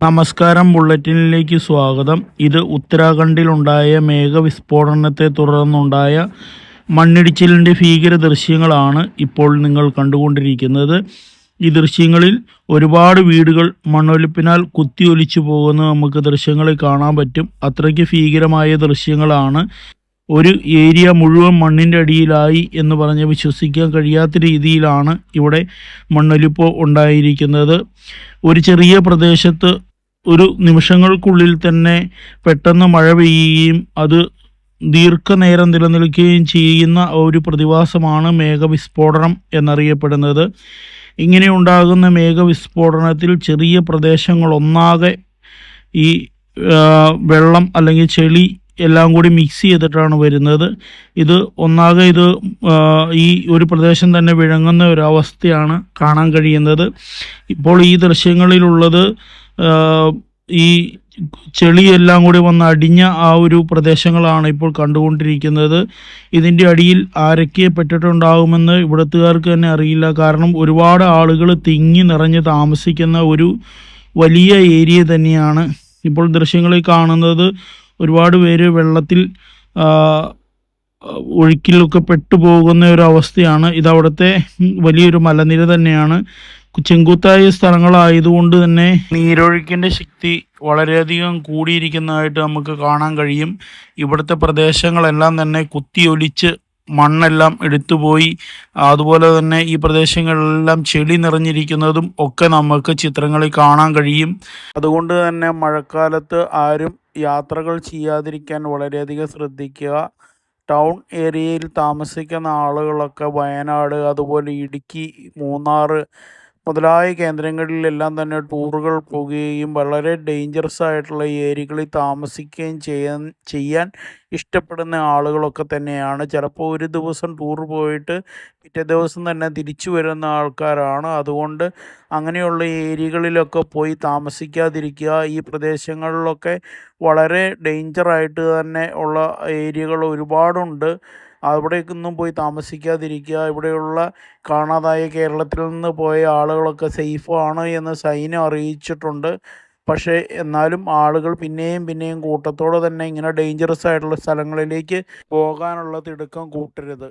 നമസ്കാരം ബുള്ളറ്റിനിലേക്ക് സ്വാഗതം. ഇത് ഉത്തരാഖണ്ഡിലുണ്ടായ മേഘവിസ്ഫോടനത്തെ തുടർന്നുണ്ടായ മണ്ണിടിച്ചിലിന്റെ ഭീകര ദൃശ്യങ്ങളാണ് ഇപ്പോൾ നിങ്ങൾ കണ്ടുകൊണ്ടിരിക്കുന്നത്. ഈ ദൃശ്യങ്ങളിൽ ഒരുപാട് വീടുകൾ മണ്ണൊലിപ്പിനാൽ കുത്തിയൊലിച്ചു പോകുന്ന നമുക്ക് ദൃശ്യങ്ങളിൽ കാണാൻ പറ്റും. അത്രയ്ക്ക് ഭീകരമായ ദൃശ്യങ്ങളാണ്. ഒരു ഏരിയ മുഴുവൻ മണ്ണിന്റെ അടിയിലായി എന്ന് പറഞ്ഞ് വിശ്വസിക്കാൻ കഴിയാത്ത രീതിയിലാണ് ഇവിടെ മണ്ണൊലിപ്പ് ഉണ്ടായിരിക്കുന്നത്. ഒരു ചെറിയ പ്രദേശത്ത് ഒരു നിമിഷങ്ങൾക്കുള്ളിൽ തന്നെ പെട്ടെന്ന് മഴ പെയ്യുകയും അത് ദീർഘനേരം നിലനിൽക്കുകയും ചെയ്യുന്ന ഒരു പ്രതിഭാസമാണ് മേഘവിസ്ഫോടനം എന്നറിയപ്പെടുന്നത്. ഇങ്ങനെ ഉണ്ടാകുന്ന മേഘവിസ്ഫോടനത്തിൽ ചെറിയ പ്രദേശങ്ങളൊന്നാകെ ഈ വെള്ളം അല്ലെങ്കിൽ ചെളി എല്ലാം കൂടി മിക്സ് ചെയ്തിട്ടാണ് വരുന്നത്. ഇത് ഒന്നാകെ ഇത് ഈ ഒരു പ്രദേശം തന്നെ വിഴങ്ങുന്ന ഒരു അവസ്ഥയാണ് കാണാൻ കഴിയുന്നത്. ഇപ്പോൾ ഈ ദൃശ്യങ്ങളിലുള്ളത് ഈ ചെളിയെല്ലാം കൂടി വന്ന് അടിഞ്ഞ ആ ഒരു പ്രദേശങ്ങളാണ് ഇപ്പോൾ കണ്ടുകൊണ്ടിരിക്കുന്നത്. ഇതിന്റെ അടിയിൽ ആരൊക്കെ പെട്ടിട്ടുണ്ടാകുമെന്ന് ഇവിടത്തുകാർക്ക് തന്നെ അറിയില്ല. കാരണം ഒരുപാട് ആളുകൾ തിങ്ങി നിറഞ്ഞ് താമസിക്കുന്ന ഒരു വലിയ ഏരിയ തന്നെയാണ് ഇപ്പോൾ ദൃശ്യങ്ങളിൽ കാണുന്നത്. ഒരുപാട് പേര് വെള്ളത്തിൽ ഒഴുക്കിലൊക്കെ പെട്ടുപോകുന്ന ഒരു അവസ്ഥയാണ്. ഇത് അവിടുത്തെ വലിയൊരു മലനിര തന്നെയാണ്. ചെങ്കുത്തായ സ്ഥലങ്ങളായതുകൊണ്ട് തന്നെ നീരൊഴുക്കിന്റെ ശക്തി വളരെയധികം കൂടിയിരിക്കുന്നതായിട്ട് നമുക്ക് കാണാൻ കഴിയും. ഇവിടുത്തെ പ്രദേശങ്ങളെല്ലാം തന്നെ കുത്തിയൊലിച്ച് മണ്ണെല്ലാം എടുത്തുപോയി. അതുപോലെ തന്നെ ഈ പ്രദേശങ്ങളിലെല്ലാം ചെളി നിറഞ്ഞിരിക്കുന്നതും ഒക്കെ നമുക്ക് ചിത്രങ്ങളിൽ കാണാൻ കഴിയും. അതുകൊണ്ട് തന്നെ മഴക്കാലത്ത് ആരും യാത്രകൾ ചെയ്യാതിരിക്കാൻ വളരെയധികം ശ്രദ്ധിക്കുക. ടൗൺ ഏരിയയിൽ താമസിക്കുന്ന ആളുകളൊക്കെ വയനാട് അതുപോലെ ഇടുക്കി മൂന്നാർ മുതലായ കേന്ദ്രങ്ങളിലെല്ലാം തന്നെ ടൂറുകൾ പോകുകയും വളരെ ഡേഞ്ചറസ് ആയിട്ടുള്ള ഏരിയകളിൽ താമസിക്കുകയും ചെയ്യാൻ ചെയ്യാൻ ഇഷ്ടപ്പെടുന്ന ആളുകളൊക്കെ തന്നെയാണ്. ചിലപ്പോൾ ഒരു ദിവസം ടൂർ പോയിട്ട് പിറ്റേ ദിവസം തന്നെ തിരിച്ചു വരുന്ന ആൾക്കാരാണ്. അതുകൊണ്ട് അങ്ങനെയുള്ള ഏരിയകളിലൊക്കെ പോയി താമസിക്കാതിരിക്കുക ഈ പ്രദേശങ്ങളിലൊക്കെ വളരെ ഡേഞ്ചറായിട്ട് തന്നെ ഉള്ള ഏരിയകൾ ഒരുപാടുണ്ട്. അവിടേക്കൊന്നും പോയി താമസിക്കാതിരിക്കുക. ഇവിടെയുള്ള കാണാതായ കേരളത്തിൽ നിന്ന് പോയ ആളുകളൊക്കെ സേഫാണ് എന്ന് സൈന്യം അറിയിച്ചിട്ടുണ്ട്. പക്ഷേ എന്നാലും ആളുകൾ പിന്നെയും പിന്നെയും കൂട്ടത്തോടെ തന്നെ ഇങ്ങനെ ഡേഞ്ചറസ് ആയിട്ടുള്ള സ്ഥലങ്ങളിലേക്ക് പോകാനുള്ള തിടുക്കം കൂട്ടരുത്.